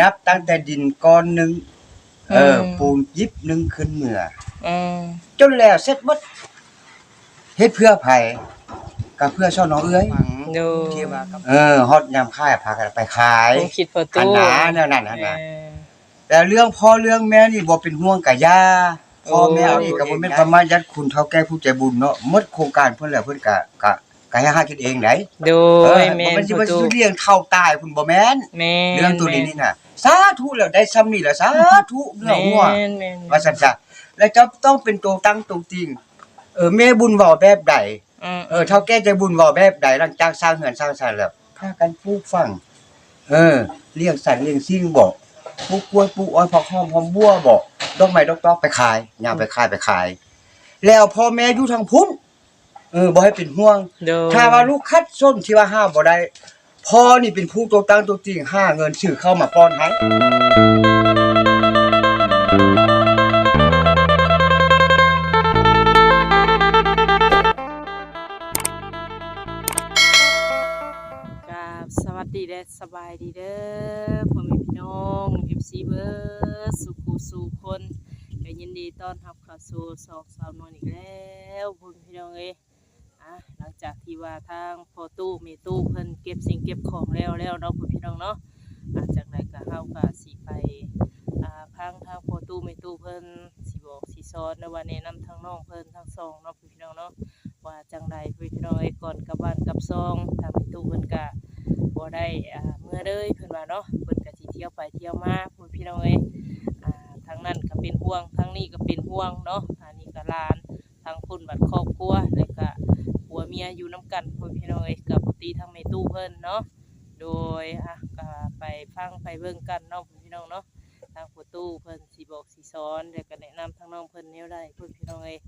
นับตั้งแต่ดินก้อนหนึงเอออมปูนยิบหนึงขึ้นเมื่ออืมจนแล้วเสร็จหมดเฮ็ดเพื่อไผก็เพื่อช่อน้องเอ้ยดูที่ว่าเออฮอดยามค่ายพากันไปขายผมคิดประอันตูหนาแนวนั้นอันเอน่ะอแต่เรื่องพ่อเรื่องแม่นี่บ่เป็นห่วงกะย่าพ่อแม่เอานี่ก็บ่แม่นประมาณยัดคุณเฒ่าแก่ผู้ใจบุญเนาะหมดโครงการเพิ่นแล้วเพิ่นก็ก็ ก็ให้หากินเองได้ดูเออแม่บ่นแม่นสิปว่าระตูสิเลี้ยงเท่าตายคุณบ่แม่นแม่นเรื่องตัวนี้นี่น่ะสาธุแล้วได้ซ้ำนี่แล้วสาธุเนื้อหัว แม่นแม่นว่าซั่นซะแล้วเจ้าต้องเป็นตัวตั้งตัวจริง เออแม่บุญเว้าแบบใด อืม เออเท่าแก่ใจบุญเว้าแบบใดหลังจากสร้างเหือนสร้างศาลแล้วพากันปลูกฝัง เออเลี้ยงสัตว์เลี้ยงสิ่งบ่ปลูกกล้วยปลูกอ้อยผักหอมหอมบัวบ่ดอกไม้ดอกตอกไปขายย่างไปขายไปขาย แล้วพ่อแม่อยู่ทางพุ่น เออบ่ให้เป็นห่วงดูถ้าว่าลูกคัดส้นที่ว่าห้ามบ่ได้พ่อนี่เป็นผู้ตัวตั้งตัวจริงหาเงินซื้อเข้ามาป้อนให้กับสวัสดีและสบายดีเด้อพ่อแม่พี่น้อง FC เบิร์ดสุขสู่คนก็ยินดีต้อนรับเข้าสู่สองสาวนวลอีกแล้วพ่อแม่พี่น้องเอ้ย อะหลังจากที่ว่าทางพอตู้เมตู้เพิ่นเก็บสิ่งเก็บของแล้วแล้วเนาะพ่อพี่น้องเนาะอะจากนั้นก็เฮาก็สิไปอ่าพังทางพอตู้เมตู้เพิ่นสิบอกสิสอนในวันแนะนำทางน้องเพิ่นทั้งสองเนาะพ่อพี่น้องเนาะว่าจังใดพี่น้องเอ้ยก่อนกับบ้านกับซองทางเมตู้เพิ่นก็บ่ได้อ่าเมื่อเลยเพิ่นว่าเนาะเพิ่นก็สิเที่ยวไปเที่ยวมาพูดพี่น้องเอ้ยอ่าทางนั้นก็เป็นห่วงทางนี้ก็เป็นห่วงเนาะอันนี้ก็ลานทางพุ่นบัดครอบครัวแล้วก็ ผัวเมียอยู่นํกันพูดพี่น้องเอ้ยกับปกติทางแม่ตู้เพิ่นเนาะโดยอะก็ไปฟังไปเบิ่งกันเนาะพูดพี่น้องเนาะทางประตูเพิ่นสิบอกสิสอนแล้วก็แนะนำทางน้องเพิ่นแนวใดพูดพี่น้องเอ้ย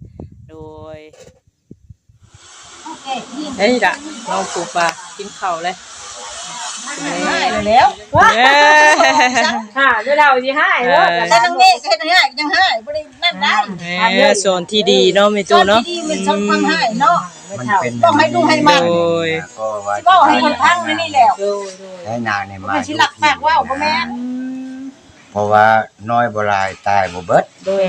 โดยเฮ้ยล่ะน้องปูปลากินข้าวเลยให้แล้วว้าเอ้ยค่ะเดี๋ยวเราสิให้เด้อแต่ทางนี้ก็เฮ็ดให้ยังให้บ่ได้นั่นได้แม่สอนที่ดีเนาะแม่ตอตู้นเนาะที่ดีมันต้องทำให้เนาะ มันเป็นต้องให้ดูให้มันโดยก็ว่าสิเว้าให้คนพังนี่แล้วให้นางนี่มามันสิหลักปากว่าวบ่แม่นเพราะว่าน้อยบ่หลายตายบ่เบิดโดย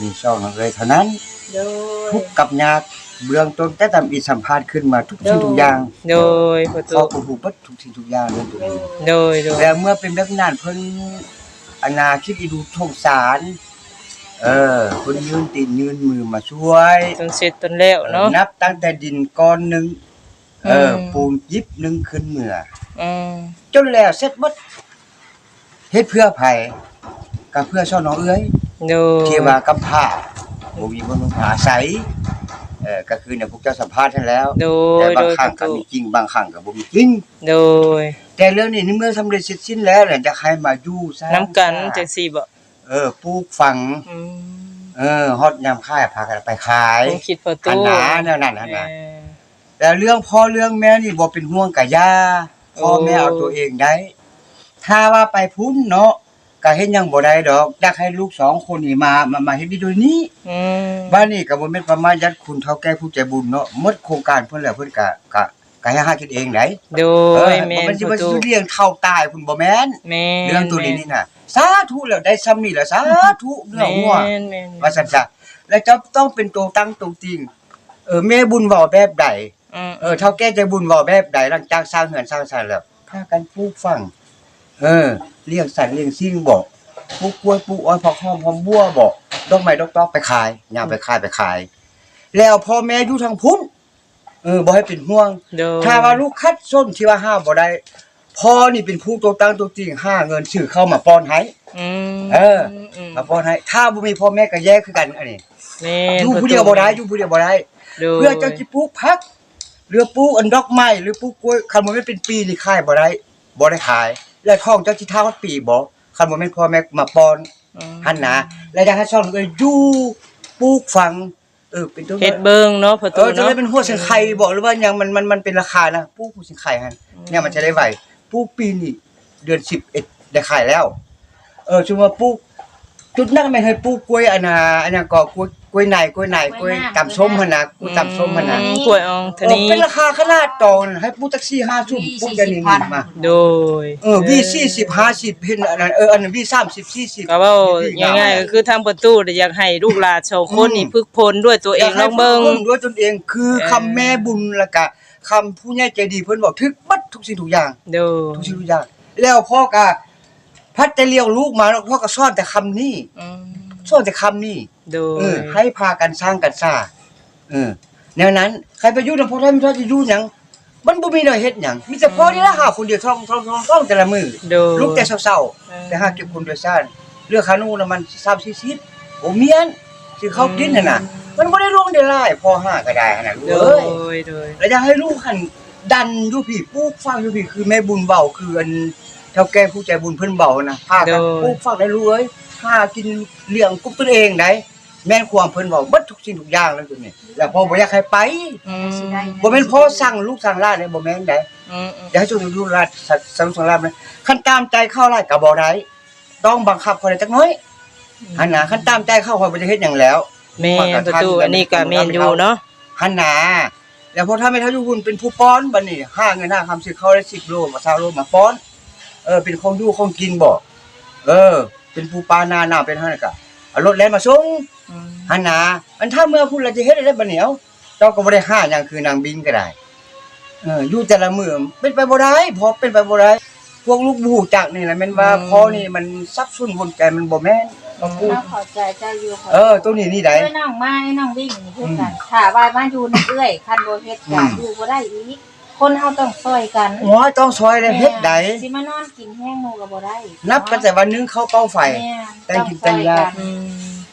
มีช่องน้องเอ้ยเท่านั้น โดยทุกข์กับยากเบื้องต้นแต่ทำอีสัมภาษณ์ขึ้นมาทุกสิ่งทุกอย่างโดยประพตูอผู้ผู้เบิดทุกสิ่งทุกอย่างเลยตัวนี้โดยโดยแล้วเมื่อเป็นแบบนั้นเพิ่นอนาคิดอีดูทงสาร เออเพิ่นยืนตีนยืนมือมาช่วยจนเสร็จจนแล้วเนาะ นับตั้งแต่ดินก้อนหนึงเอออม ปูนยิบหนึงขึ้นเมื่ออืมจนแล้วเสร็จหมดเฮ็ดเพื่อไผก็เพื่อช่อน้องเอ้ย โดย ที่ว่ากำพร้าบ่มีคนอาศัยเออก็คือเนี่ยพวกเจ้าสัมภาษณ์ท่านแล้ว โดแต่ยบาโดงยครั้งประก็ตูมีจริงบางครั้งก็บ่มีจริง โดยแต่เรื่องนี้นี่เมื่อสำเร็จเสร็จสิ้นแล้วเนี่ยจะให้มาอยู่ซะน้ำกันจังซี่บ่ เออปลูกฝัง อืมเออฮอดยามค่ายพากันไปขายผมคิดประตูอันหนาแนวนั้นอันเอน่ะอแต่เรื่องพ่อเรื่องแม่นี่บ่เป็นห่วงกะย่าพ่อโอ้แม่เอาตัวเองได้ ถ้าว่าไปพุ่นเนาะก็เฮ็ดหยังบ่ได้ดอกอยากให้ลูกสองคนนี่มามามาเฮ็ดดีโดยนี้อืมบ้านนี้ก็บ่แม่นประมาณยัดคุณเฒ่าแก่ผู้ใจบุญเนาะหมดโครงการเพิ่นแล้วเพิ่นก็ก็ก็ให้หากินเองได้โดเออยบ่แม่นแม่นสิปว่าระตูสิเลี้ยงเท่าตายคุณบ่แม่นแม่เรื่องตัวนี้นี่น่ะ สาธุแล้วได้ซ้ำนี่แล้วสาธุเนื้อหัวแม่นแม่นว่าซั่นซะแล้วเจ้าต้องเป็นตัวตั้งตัวจริง เออแม่บุญเว้าแบบใดอืมเออเท่าแก่ใจบุญเว้าแบบใดหลังจากสร้างเหือนสร้างศาลแล้วพากันปลูกฝังเออเลี้ยงสัตว์เลี้ยงสิ่งบ่ปลูกกล้วยปลูกอ้อยผักหอมหอมบัวบ่ดอกไม้ดอกตอกไปขายย่างไปขายไปขาย แล้วพ่อแม่อยู่ทางพุ่นเออบ่ให้เป็นห่วงโดยถ้าว่าลูกคัดส้นที่ว่าห้ามบ่ได้ พ่อนี่เป็นผู้ตัวตั้งตัวจริงหาเงินซื้อเข้ามาป้อนให้ อืมเออ มมาป้อนให้ ถ้าบ่มีพ่อแม่ก็แยกคือกันอันนี้แม่อยู่ผู้เดียวบ่ได้อยู่ผู้เดียวบ่ได้ โดยเพื่อเจ้าสิปลูกผักหรือปลูกอันดอกไม้หรือปลูกกล้วยคันบ่แม่นเป็นปีนี่ขายบ่ได้บ่ได้ขาย แล้วท้องเจ้าสิท้าว่าปีบ่คันบ่แม่นพ่อแม่มาป้อนอืมหั่นนะแล้วอยากให้ช่องเอ้ยอยู่ปลูกฝังเออเป็นตัวเฮ็ดเบิ่งเนาะประเอตูอจะเนาะ ได้เป็นหัวเสียงไข่บอกหรือว่ายังมันมันมันเป็นราคานะปลูกหัวเสียงไข่ฮะเนี่ยมันจะได้ไหว ปลูกปีนี่เดือนสิบเอ็ดได้ขายแล้ว เออชุมว่าปลูกจุดนั้นไม่เคยปลูกกล้วยอันนาอันนั้นก็กล้วยกล้วยไหนกล้วยไหนกล้วยตำส้มหั่นน่ะกูตำส้มหั่นน่ะกล้วยอองเทาโอ้นี้เป็นราคาขนาดตอนให้ปูแท็กซี่5ทุ่มปุ๊บจะนี่มา โดยเออวี40 50เห็นอันนั้นเอออันนั้นวี30 40ก็เว้าง่ายๆก็คือทางประตูอยากให้ลูกหลานชาวคนนี่ฝึกพลด้วยตัวเองลองเบิ่ง ด้วยตนเองคือคำแม่บุญแล้วก็ คำผู้ใหญ่ใจดีเพิ่นบอกทึกบัดทุกสิ่งทุกอย่าง โดยทุกสิ่งทุกอย่าง แล้วพ่อก็พัดจะเลี้ยงลูกมาแล้วพ่อก็สอนแต่คำนี้อืมสอนแต่คำนี้โดเอยอให้พากันสร้างกันซ่าเออแนวนั้นใครไปอยู่นำพ่อท่านพ่อจะอยู่หยังมันบ่มีแนวเฮ็ดหยังมีแต่พ่อนี่ละหาคนเดียวท่องท่องท่องท่องแต่ละมื้อโดยลูกแต่เช้าเออๆแต่หาเก็บคนโดยสารเรือคานูน่ะมัน3 40โอ้เมียนสิเขากินน่ะน่ะ มันบ่ได้ลงได้หลายพอหาก็ได้หั่นน่ะลูกโดเอ้ยยโดยแล้วอยากให้ลูกหันดันอยู่พี่ปลูกฟังอยู่พี่คือแม่บุญเบาคืออันเท่าแก่ผู้ใจบุญเพิ่นเบานะพากันปลูกฟังได้รู้เอ้ยหากินเลี้ยงกุ๊บตัวเองได้แม่นความเพิ่นเว้าเบิดทุกสิ่งทุกอย่างแล้วตัวนี้แล้วพ่อบ่อยากให้ไปอืมบ่แม่นพ่อสั่งลูกสั่งหลานได้บ่แม่นได้อืมอืมอยากให้ลูกลูกหลานสั่งสั่งหลานนะคันตามใจเข้าหลานก็บ่ได้ต้องบังคับเขาได้จักหน้อยอันน่ะคันตามใจเข้าเขาบ่ได้เฮ็ดหยังแล้ว แม่นประตูอันนี้ก็แม่นอยู่เนาะหันหนาแล้วพอถ้าไม่เท่าอยู่คุณเป็นผู้ป้อนบัดนี้ห้าเงินห้าคำสิเขาได้สิบโลมาซาโลมาป้อน เออ เป็นของอยู่ของกินบ่เออ เป็นผู้ปลานาหนาเป็นเท่านั้นก็เอารถแล่นมาส่งอืมหันหนาอันถ้าเมื่อพูดเราจะเฮ็ดได้บัดนี้เอ้าเจ้าก็บ่ได้ห้าอย่างคือนางบินก็ได้เอออยู่แต่ละมื้อเป็นไปบ่ได้พอเป็นไปบ่ได้พวกลูกบูจักนี่แหละแม่นว่าพอนี่มันซับซ้อนวนใจมันบ่แม่น ต้องพูดเราเข้าใจใจอยู่ค่ะเออตัวนี้นี่ได้เอ้ยน้องไม้น้องวิ่งนี่คือกันถ้าว่ามาอยู่ในเอื้อยคันบ่เฮ็ดกันอยู่บ่ได้อีกคนเฮาต้องช่วยกันหัวต้องซอยได้เฮ็ดได้สิมานอนกินแห้งหมู่ก็บ่ได้นับกันแต่วันนึงเข้าเป้าไฟแม่แต่งกินแต่งยาอืม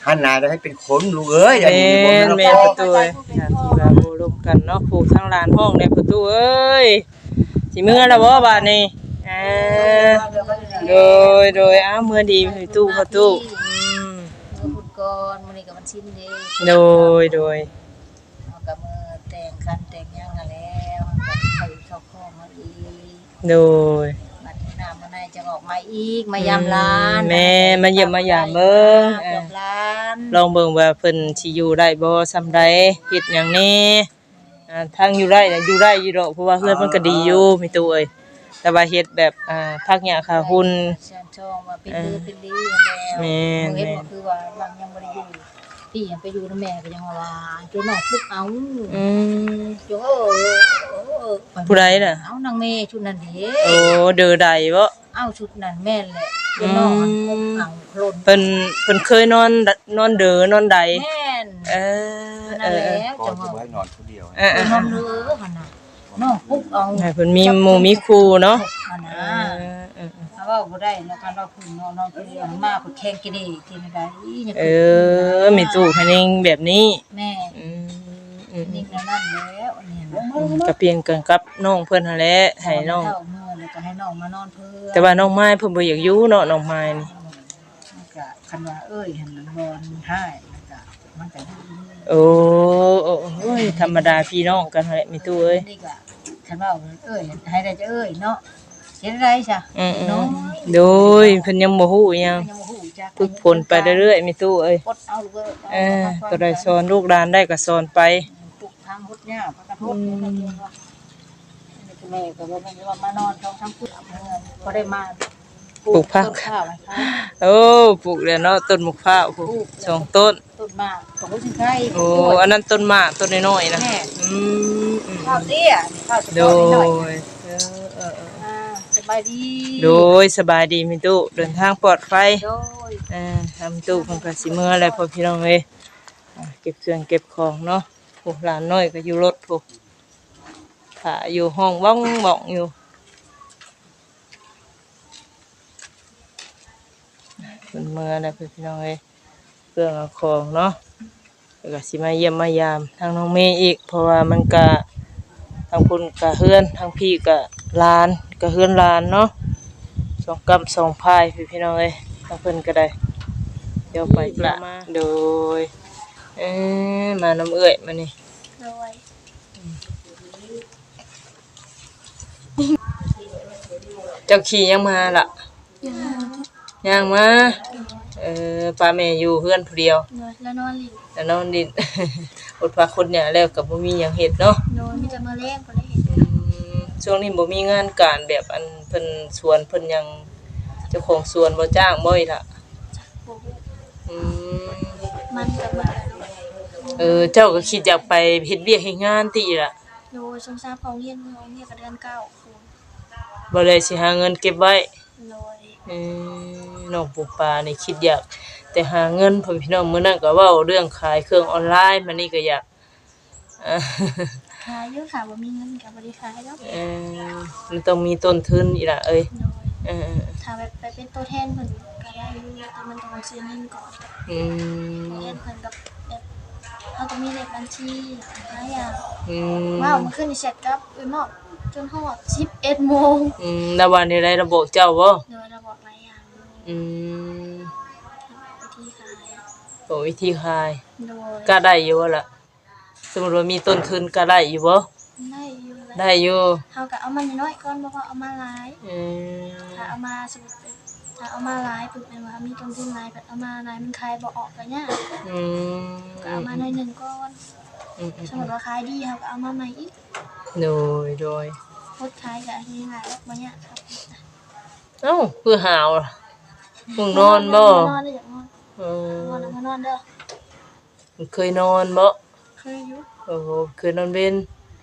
หันหน้าจะให้เป็นคนลูกเอ้ยอย่าแม่อยู่ในบ่นแม่แม่นนพ่ปอระตูเอ้ยอย่าที่ว่าโบรมกันเนาะผูกทางลานห้องในประตูเอ้ยสิมื้อละบ่บาดนี้เออโดยโดยอ้าวมื้อดีประตูประตูอืมมือพุด ก่อนมื้อนี้ก็มันสิ้นเด้โดยโดยเอากับมือแต่งกันแต่งหยังกันแล้วมันก็เข้าเข้าข้อมาอีกโดยบัดนี้น้ำมันจะออกมาอีกมายามร้านแม่มาเยี่ยมมายามเบิ่งเอเกืออบล้านลองเบิ่งว่าเพิ่นสิอยู่ได้บ่ซำใดเฮ็ดหยังแน่อ่าทางอยู่ได้น่ะอยู่ได้อยู่ดอกเพราะว่าเฮือนมันก็ดีอยู่มีตู้เอ้ย แต่ว่าเฮ็ดแบบอ่าพักหญ้าคาหุ่นเชิญชมว่าเป็นดื้อเป็นดีแล้วแม่นเฮ็ดก็คือว่าบางยังบ่ได้อยู่พี่ยังไปอยู่นำแม่ก็ยังว่าจนน้องปุ๊กเอาอืมจงเออเออผู้ใดน่ะเอานางแม่ชุดนั้นเด้โอ้เด้อใดบ่เอาชุดนั้นแม่นแหละจนน้องมันปุ๊กเอาโคลนเพิ่นเพิ่นเคยนอนนอนเด้อนอนใดแม่นเออเอนั่นอแหเออละก่อจันงจะว่าไว้นอนผู้เดียวเออเอไปอนอนเด้อหั่นน่ะ น้องปุ๊กเอาให้เพิ่นมีหมู่มีครูเนาะหั่นเอน่ะอเออเออถ้าว่าบ่ได้แล้วกันเราพึ่งนอนนอนคืออันมาก็แข่งกินได้กินได้ยังเออมีตู้ให้นิ่งแบบนี้แม่อืมอืมนี่นั่นแล้วอันนี้นะก็เปลี่ยนกันกับน้องเพิ่นหั่นแหละให้น้องเท่าเมื่อแล้วก็ให้น้องมานอนเพื่อแต่ว่าน้องไม้เพิ่นบ่อยากอยู่เนาะน้องไม้นี่ มันก็คันว่าเอ้ยหันมันบอนให้มันก็มันก็ดีโอ้ โอ้โอ้ยธรรมดาพี่น้องกันหั่นแหละมีตู้เอ้ยนี่ก็คันว่าเอ้ยให้ได้จะเอ้ยเนาะเฮ็ดได้จ้ะอืมน้องๆโดยเพิ่นยังบ่ฮู้อิหยังยังบ่ฮู้จักฝึกฝนไปเรื่อยๆมีตู้เอ้ยปลดเอาลูกเอ้ยเออตัวใดสอนลูกหลานได้ก็สอนไปปลูกทางพุทธเนี่ยพระกระทบนี่ก็คือว่านี่คือแม่ก็บ่แม่นว่ามานอนท้องทั้งพุทธเมืองก็ได้มา ปลูกผัก ต้นข้าวไว้ค่ะโอ้ปลูกแล้วเนาะต้นมะพร้าวปลูกสองต้น ต้นมากของผู้สิงไข่โอ้อันนั้นต้นหมากต้นน้อยๆนะแม่อืมอืมข้าวเตี้ยข้าวสะโดโพกนิดหน่อยยเออเออเอออ่าสบายดีโดยสบายดีมีตู้เดินทางปลอดภัย โดย เอ่าทำตู้ของกสิเมื่ออะไรพอพี่น้องเอ้ยอ่าเก็บเครื่องเก็บของเนาะพวกหลานน้อยก็อยู่รถพวกถ่าอยู่ห้องบ้องบ้องอยู่เป็ นเมื่ออะไรพอพี่น้องเอ้ยเครื่องเอาของเนาะแล้วก็สิมาเยี่ยมมายามทางน้องเมย์อีก เพราะว่ามันกะทางพุ่นกะเฮือนทางพี่กะลานกะเฮือนลานเนาะสองกำสองพายพี่พี่น้องเอ้ยทางเพิ่นก็ได้ เดี๋ยวไปละโดยเอ้อมาน้ำเอื้อยมานี่โดยเจ้าขี่ยังมาละย่างมาเออ ป้าแม่อยู่เพื่อนผู้เดียวโดยแล้วนอนหลินแต่นอนดิน อดพักคนเนี่ยแล้วก็บ่มีหยังเฮ็ดเนาะโดยมีแต่มาแรกบ่ได้เห็นอืมช่วงนี้บ่มีงานการแบบอันเพิ่นสวนเพิ่นหยังเจ้าของสวนบ่จ้างบ่อีกล่ะบ่ฮู้อืมมันก็มาโดยเออเจ้าก็คิดอยากไปเฮ็ดเวียกเฮ็ดงานติอีกล่ะโดยสงสารของเรียนของเรียนก็เดือนเก้าคูณบ่เลยสิหาเงินเก็บไว้โดยอืมน้องปูปลานี่คิดอยาก แต่หาเงินพ่อพี่น้องมื้อนั้นก็เว้าเรื่องขายเครื่องออนไลน์มันนี่ก็อยากอ่าขายอยู่ค่ะบ่มีเงินก็บ่ได้ขายแล้วเออมันต้องมีต้นทุนอีกล่ะเอ้ยโดยเออถ้าแบบไปเป็นตัวแทนเพิ่นก็ได้อยู่แต่มันต้องซื้อเงินก่อน อืตัวมแทนเพิ่นกับแบบเขาต้องมีเลขบัญชีหลายอย่างอืมว้าวเมื่อคืนนี่แชทกับอุ้ยหมอกจนฮอด11โมงอืมแล้ววันนี้ได้ระบบเจ้าบ่โดยเราบอกหลายอย่างอยู่อืมวิธีขาย โอ้วิธีขายโดยก็ได้อยู่บ่ล่ะสมมุติว่ามีต้นทุนก็ได้อยู่บ่ได้อยู่แล้วได้อยู่เฮาก็เอามาน้อยๆก่อนบ่ว่าเอามาหลาย อืมถ้าเอามาสมมุติเป็นถ้าเอามาหลายปุ๊บแม่นว่ามีต้นทุนหลายแบบเอามาหลายมันขายบ่ออกก็ยากอืมก็เอามาหน่อยหนึงก่อนอืมอืมสมมุติว่าขายดีเฮาก็เอามาใหม่อีกโดยโดยพดขายก็ง่ายๆแล้วบ่ยากครับเอ้าคือหาวล่ะมึงนอนบ่นอนได้อยาก นอนอืนอนมแล้วก็นอนเด้อเคยนอนบ่เคยอยู่โอ้โหเคยนอนเว้น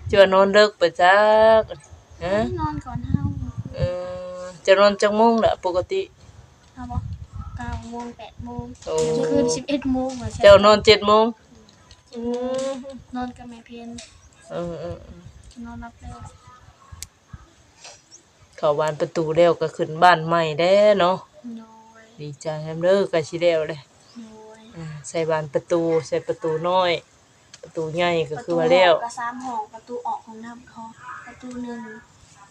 จะว่านอนเลิกไปจักฮะนอนก่อนเฮาเออจะนอนจักโมงล่ะปกติเฮาบ่9โมง8โมงโอ้เมื่อคืน11โมงว่าเจ้านอนเจ็ดโมงนอนกับแม่เพนเออนอนรับแล้วเข้าบานประตูแล้วก็ขึ้นบ้านใหม่แด้เนาะดีใจแฮมเด้อก็สิแล้วเลย อ่าใส่บานประตูใส่ประตูน้อย ประตูใหญ่ก็คือว่าแล้วประตูออกก็สามห้องประตูออกของน้ำห้องประตูหนึ่ง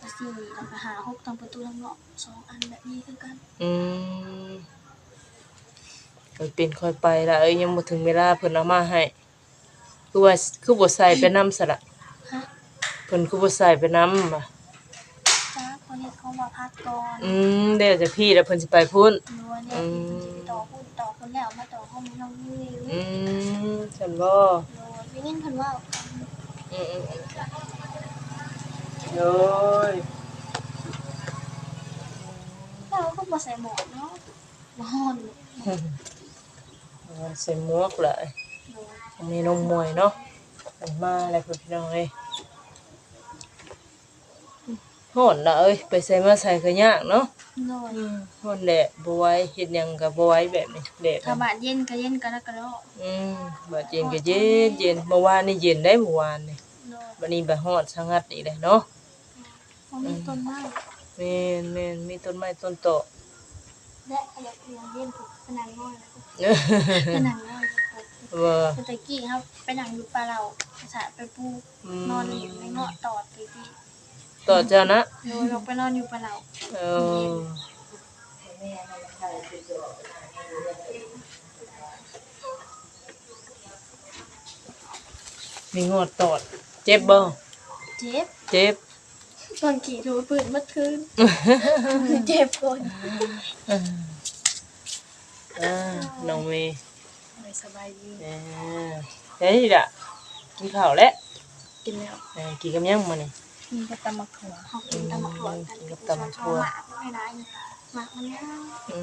ประตูสี่แล้วก็หาหกตรงประตูทางนอกสองอันแบบนี้คือกันอืมค่อยเป็นค่อยไปละเอ้ยยังบ่ถึงเวลาเพิ่นเอามาให้คือว่าคือบ่ใส่ไปนำซะละฮะเพิ่นคือบ่ใส่ไปนำบ่ะจ้าคนนี้เขามาพักก่อนอืมเดี๋ยวจะพี่แล้วเพิ่นสิไปพุ่นนัวเนี่ยที่จ อืมฉันบ่โดยพี่เงินเพิ่นว่าอืมอืมอืมโอ้ยเราก็มาใส่หมวกเนาะมาห่อนใส่หมวกเลยโดยอันนี้น้องมวยเนาะอันมาแล้วพี่น้องเอ้ย ฮ้อนละเอ้ยไปใส่มาใส่ก็ยากเนาะโดยฮ้อนแดดบ่ไหวเฮ็ดหยังก็บ่ไหวแบบนี้แดดถ้ามันบาดเย็นก็เย็นกันแล้วก็แล้วอืมบัดเย็นก็เย็นเย็นเมื่อวานนี่เย็นได้เมื่อวานนี่โดยบัดนี้บัดฮ้อนสะงัดอีกเลยเนาะเพราะมีต้นไม้แม่นแม่นมีต้นไม้ต้นโตะและขยับเรียงเย็นถูกผนังน้อยผนังน้อยว่าคือตะกี้ครับไปนั่งอยู่ปลาเราภาษาไปปูอืมนอนอยู่ในเงาะตอดตะกี้ ต่อเจ้านะโดยลงไปนอนอยู่ปลาเราเออมีงอดตอด เจ็บบ่เจ็บเจ็บตอนขี่ถูปืนเมื่อคืนเจ็บก่อนอ่าน้องเมย์สบายดีอ่าเฮ้ยล่ะกินข้าวแล้วกินแล้วเออกินกับหยังมานี่ มีกระตำมักถั่วเขากินตำมักถั่วกันกินตำบักถั่วหมากไม่ได้หมากมันง่ายอื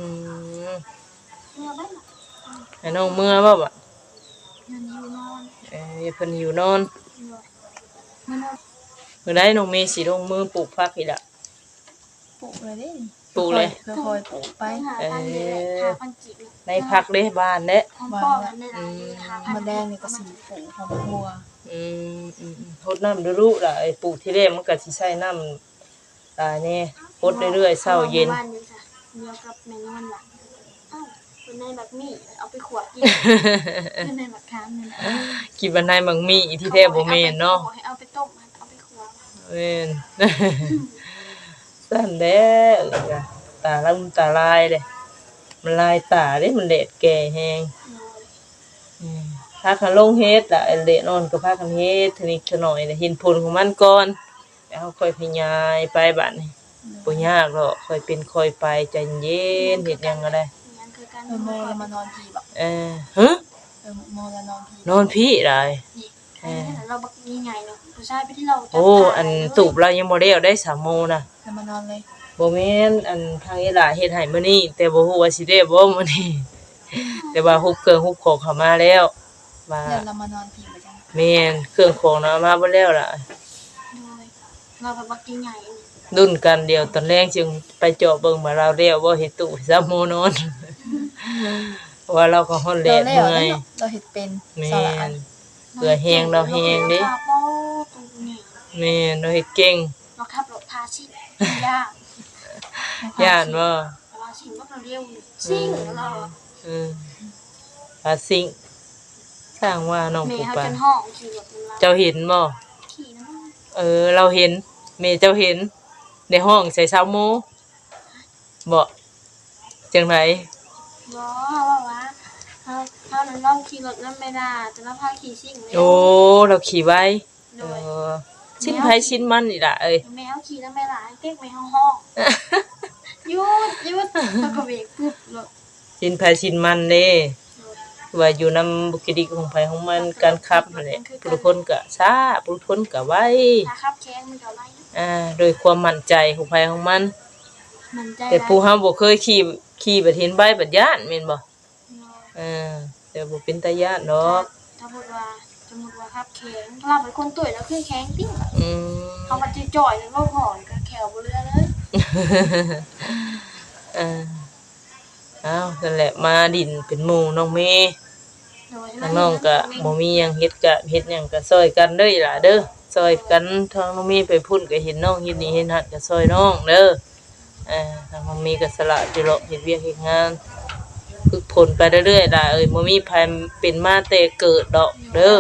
มเมื่อได้หมากให้น้องเมื่อบ่บ่เงินอยู่นอนเอ้ยเพิ่นอยู่นอนเลยมันนอนมื้อใดน้องเมย์สิลงมือปลูกผักอีกล่ะปลูกเลยเด้ ปลูกเลย ค่อยๆปลูกไป หาพันเดียวหาพันกีบในผักเด้บ้านเด้หอมปอกกันได้หลายหาพันมาแดงนี่ก็สิปลูกหอมบัวอืมอืมอืมรดน้ำดูลูกล่ะไอ้ปลูกที่แรกมันก็สิใช้น้ำตายแน่รดเรื่อยๆเช้าเย็น บ้านนี้ค่ะเดียวกับแมงมันหลักเอ้าเป็นในแบบมีเอาไปขวดกินเป็นในแบบค้างนี่แหละกินบันไดมังมีที่แท้บ่แม่นเนาะให้เอาไปต้มเอาไปขวด แม่น สั่นแด้อจ้ะตาลำตาลายเด้มันลายตาเด้มันแดดแก่แฮงอืมพากันลงเฮ็ดล่ะไอ้เละนอนก็พากันเฮ็ดทีนี้ขน่อยน่ะเห็นผลของมันก่อนแล้วค่อยพยายไปบัดนี้โบ่ยากหรอกค่อยเป็นค่อยไปใจเย็นเฮ็ดหยังก็ได้ยังคือการเออโมเรามานอนพีบอกเออฮะเออโมเรานอนพีนอนพี่ได้ เราบักใหญ่เนาะผู้ชายไปที่เราโอ้ อันตูบเรายังบ่ได้เอาได้สามโมงนะเรามานอนเลยบ่แม่นอันทางอีหลาเฮ็ดให้มื้อนี้ แต่บ่ฮู้ว่าสิได้บ่มื้อนี้ แต่ว่าฮุบเครื่องฮุบของเข้ามาแล้วว่าเดี๋ยวเรามานอนพีไปจังแม่นเครื่องของน่ะมาบ่แล้วล่ะเราแบบบักใหญ่รุ่นกันเดียวตอนแรกจึงไปเจาะเบิ่งมาเราแล้วบ่เฮ็ดตู้สามโมนอนว่าเราก็ฮอนแดเราดแล้วเมื่อยเราเห็ดเป็นแม่สละอัน น เบื่อแฮงเราแฮงด้ป้อตรงนี้แม่นเราเฮ็ดเก่งเราขับรถพาชิยากย่านบ่เราชิงว่าเราเร็วซิ่งเราอืมปาสิงสร้างว่าน้องปูปาจนเราเจ้าเห็นบ่เออ เราเห็น เมย์เจ้าเห็น ในห้องใส่เช้าโมบ่จังไหนบอว่าว่า เขาเขานั้นลองขี่รถนั่นไม่ได้แต่เราพาขี่ซิ่งเลยโอ้เราขี่ไว้โดเอยอชิ้นไผชิ้นมันนี่ล่ะเอ้ยแมวขี่นั่นไม่ได้เก๊กไปห้องห้องหยุดหยุดเขาก็เบรกปุ๊บรถชิ้นไผชิ้นมันเด้ว่าอยู่นำบุคลิกของไผของมันการขับนั่นแหละผู้คนก็ช้าผู้คนก็ไวถ้าขับแข้งมันก็ไล่อ่าโดยความมั่นใจของไผของมัน มันใจแต่ผู้เฮาบ่เคยขี่ขี่บัดเห็นใบบัดย่านแม่นบ่ เออแต่บ่เป็นตาย่านดอกถ้าพูดว่าสมมติว่าขับแข้งเราเป็นคนตุ๋ยแล้วคือแข้งติ้งอืมเขามาจ่อยๆแล้วก็หอนก็แขวบนเรือเลยเออเอานั่นแหละมาดินเป็นหมู่น้องเมย์ทางน้องก็บ่มีหยังเฮ็ดก็เฮ็ดหยังก็ซอยกันเด้อล่ะเด้อซอยกันทางน้องเมย์ไปพุ่นก็เห็นน้องเฮ็ดนี่เฮ็ดหัดก็ซอยน้องเด้อเอ่าทางน้องเมย์ก็สละจิเลาะเฮ็ดเวียกเฮ็ดงาน ฝึกผลไปเรื่อยๆล่ะเอ้ยบ่มีไผเป็นมาแต่เกิดดอกเด้อ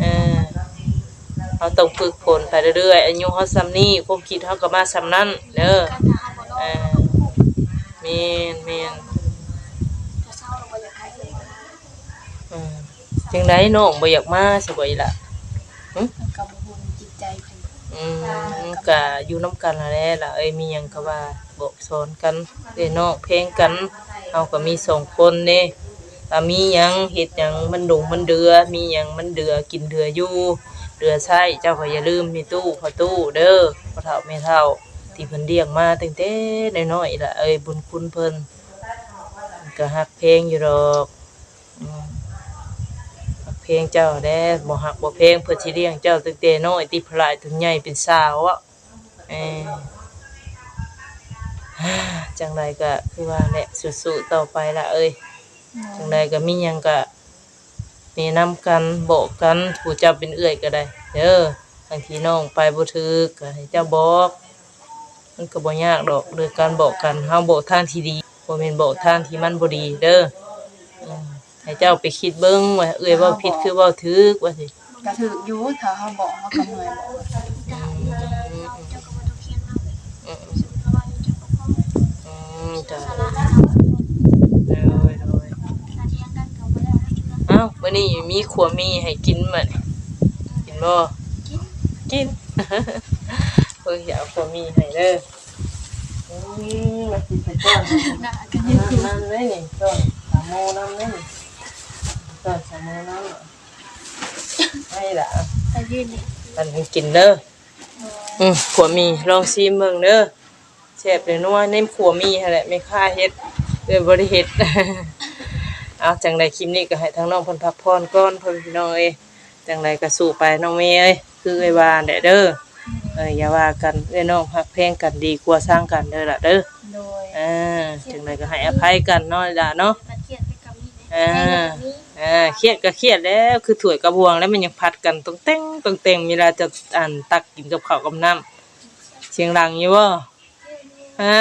เออเราต้องฝึกฝนไปเรื่อยๆอายุเขาซ้ำนี่ความคิดเขาก็มาซ้ำนั่นเด้อเออเมนเมนอืมจังไดน้องบ่อยากมาสบายล่ะกับบุญจิตใจเพิ่นอืมก็อยู่นํกันนั่นแหละล่ะเอ้ยมีหยังก็ว่าบอกสอนกันเด้น้องเพลงกัน เฮาก็มีสองคนเด้ถ้ามีหยังเฮ็ดหยังมันดงมันเดือ มีหยังมันเดือกินเดืออยู่เดือใช้เจ้าก็อย่าลืมมีตู้พอตู้เด้อพ่อเฒ่าแม่เฒ่า ที่เพิ่นเลี้ยงมาตั้งแต่น้อยๆล่ะเอ้ยบุญคุณเพิ่นก็ฮักเพลงอยู่ดอกฮักเพลงเจ้าแด้บ่ฮักบ่เพลงเพิ่นสิเลี้ยงเจ้าตั้งแต่น้อยติพลายถึงใหญ่เป็นสาวอะเออ จังไดก็คือว่าแหละสู้ๆต่อไปล่ะเอ้ยจังไดก็มีหยังก็แนะนำกันบอกกันผู้เจ้าเป็นเอื้อยก็ได้เด้อบางทีน้องไปบ่ถูกก็ให้เจ้าบอก มันก็บ่ยากดอกโดยการบอกกันเฮาบอกทางที่ดีบ่แม่นบอกทางที่มันบ่ดีเด้ออืมให้เจ้าไปคิดเบิ่งว่าเอ้ยเว้าผิดคือเว้าถูกว่าสิ กระถืออยู่ถ้าเขาบอกเขาก็เมื่อยบอกว่า เจ้าเจ้าก็มาตุเคียนเรา อืม สบายเจ้าก็พอ อื มจ้ะสาระให้เราโดยโดยสาเทียงกันก็บ่ได้นะอ้าวมื้อนี้มีขัวมีให้กินมื้อนี้กินบ่กินเพิ่นอยากเอาขัวมีให้เด้ออืมมาสิไปก่อนน่ากันน้ำน้ำเลยนี่ต้นสามโมน้ำเลยนี่ต้นสามโมน้ำไม่ละไปยืนนี่มันกินเด้ออืมขัวมีลองซีเมืองเด้อ แซ่บเลยนัวเน้มขัวมีหั่นแหละไม่ค่าเฮ็ดเลยบ่ได้เฮ็ดเอาจังใดคลิปนี้ก็ให้ทั้งน้องเพิ่นพักผ่อนก่อนเพิ่นพี่น้องเอ้ยจังใดก็สู้ไปน้องเมย์เอ้ยคือเอ้ยว่าแหละเด้อเอ้ยอย่าว่ากันเอ้ยน้องฮักแพงกันดีกว่าสร้างกันเด้อล่ะเด้อโดยอ่าจังใดก็ให้อภัยกันเนาะล่ะเนาะตะเกียบไปกับนี่อ่าอ่าเครียดก็เครียดแล้วคือถ้วยกระบวงแล้วมันยังพัดกันตรงเต้งตรงเต้งเวลาจะอ่านตักกินกับข้าวกับน้ำเสียงดังอยู่บ่ อ่า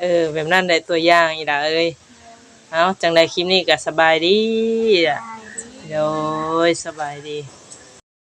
เออ แบบนั้นได้ตัวอย่างอีหล่ะเอ้ยเอาจังใดคลิปนี้ก็สบายดีอะโดยสบายดี